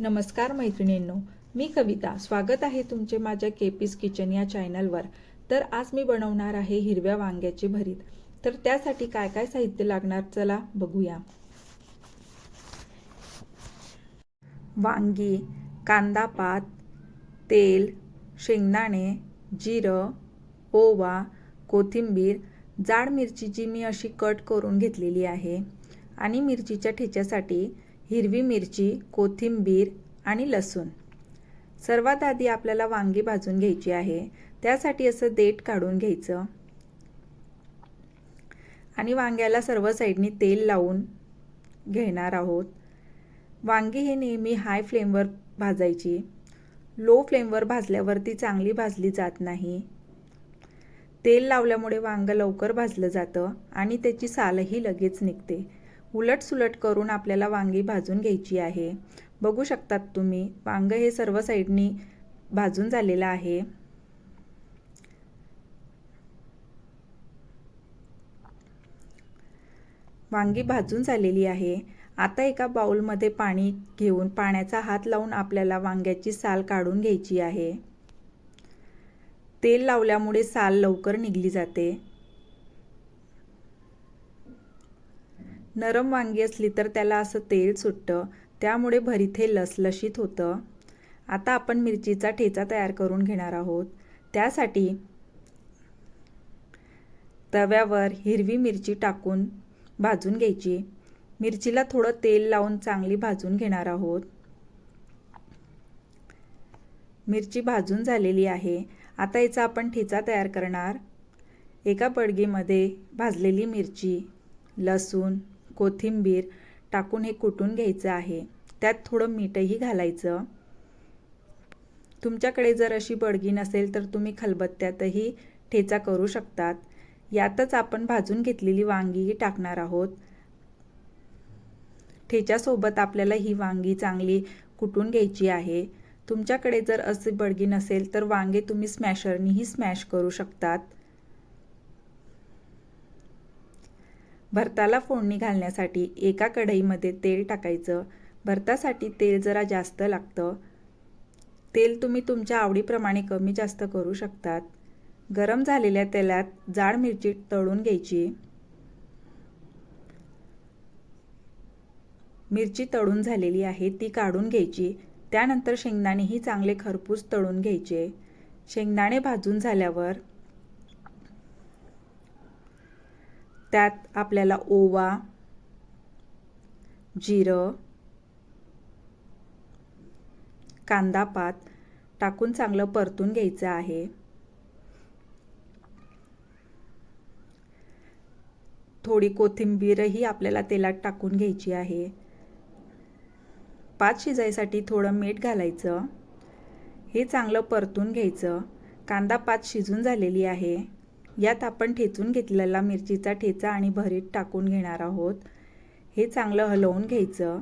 नमस्कार मैत्रिणींनो मी कविता. स्वागत आहे तुमचे माझ्या केपीस किचन या चॅनलवर. तर आज मी बनवणार आहे हिरव्या वांग्याची भरीत. तर त्यासाठी काय काय साहित्य लागणार चला बघूया. वांगी कांदा पात तेल शेंगदाणे जिरं ओवा कोथिंबीर जाड मिरची जी मी अशी कट करून घेतलेली आहे. आणि मिरचीच्या ठेच्यासाठी हिरवी मिरची कोथिंबीर आणि लसूण. सर्वात आधी आपल्याला वांगी भाजून घ्यायची आहे. त्यासाठी असं देठ काढून घ्यायचं. आणि वांग्याला सर्व साईडनी तेल लावून घेणार आहोत. वांगी हे नेहमी हाय फ्लेमवर भाजायची. लो फ्लेमवर भाजल्यावरती चांगली भाजली जात नाही. तेल लावल्यामुळे वांगं लवकर भाजलं जातं आणि त्याची सालही लगेच निघते. उलटसुलट करून आपल्याला वांगी भाजून घ्यायची आहे. बघू शकतात तुम्ही वांगं हे सर्व साईडनी भाजून झालेलं आहे. वांगी भाजून झालेली आहे. आता एका बाउलमध्ये पाणी घेऊन पाण्याचा हात लावून आपल्याला वांग्याची साल काढून घ्यायची आहे. तेल लावल्यामुळे साल लवकर निघली जाते. नरम वांगी असली तर त्याला असं तेल सुटतं त्यामुळे भरीत हे लसलशीत होतं. आता आपण मिरचीचा ठेचा तयार करून घेणार आहोत. त्यासाठी तव्यावर हिरवी मिरची टाकून भाजून घ्यायची. मिरचीला थोडं तेल लावून चांगली भाजून घेणार आहोत. मिरची भाजून झालेली आहे. आता याचा आपण ठेचा तयार करणार. एका पडगीमध्ये भाजलेली मिरची लसूण कोथिंबीर टाकून हे कुटून घ्यायचं आहे. त्यात थोडं मीठही घालायचं. तुमच्याकडे जर अशी बडगी नसेल तर तुम्ही खलबत्त्यातही ठेचा करू शकतात. यातच आपण भाजून घेतलेली वांगीही टाकणार आहोत. ठेच्यासोबत आपल्याला ही वांगी चांगली कुटून घ्यायची आहे. तुमच्याकडे जर असं बडगी नसेल तर वांगे तुम्ही स्मॅशरनीही स्मॅश करू शकतात. भरताला फोडणी घालण्यासाठी एका कढईमध्ये तेल टाकायचं. भरतासाठी तेल जरा जास्त लागतं. तेल तुम्ही तुमच्या आवडीप्रमाणे कमी जास्त करू शकतात. गरम झालेल्या तेलात जाड मिरची तळून घ्यायची. मिरची तळून झालेली आहे ती काढून घ्यायची. त्यानंतर शेंगदाणेही चांगले खरपूस तळून घ्यायचे. शेंगदाणे भाजून झाल्यावर त्यात आपल्याला ओवा जिरं कांदा पात टाकून चांगलं परतून घ्यायचं आहे. थोडी कोथिंबीरही आपल्याला तेलात टाकून घ्यायची आहे. पात शिजायसाठी थोडं मीठ घालायचं. हे चांगलं परतून घ्यायचं. कांदा पात शिजून झालेली आहे. यात आपण ठेचून घेतलेला मिरचीचा ठेचा आणि भरीत टाकून घेणार आहोत. हे चांगलं हलवून घ्यायचं.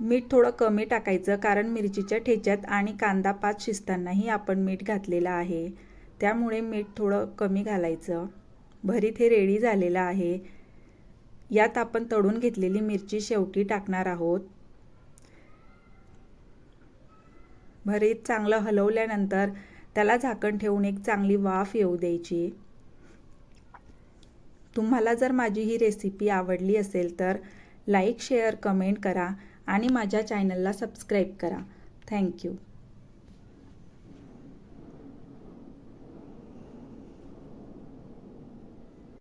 मीठ थोडं कमी टाकायचं कारण मिरचीच्या ठेच्यात आणि कांदा पात शिजतानाही आपण मीठ घातलेलं आहे. त्यामुळे मीठ थोडं कमी घालायचं. भरीत हे रेडी झालेलं आहे. यात आपण तळून घेतलेली मिरची शेवटी टाकणार आहोत. भरीत चांगलं हलवल्यानंतर त्याला झाकण ठेवून एक चांगली वाफ येऊ द्यायची. तुम्हाला जर माझी ही रेसिपी आवडली असेल तर लाईक शेअर कमेंट करा आणि माझ्या चॅनलला सबस्क्राईब करा. थँक्यू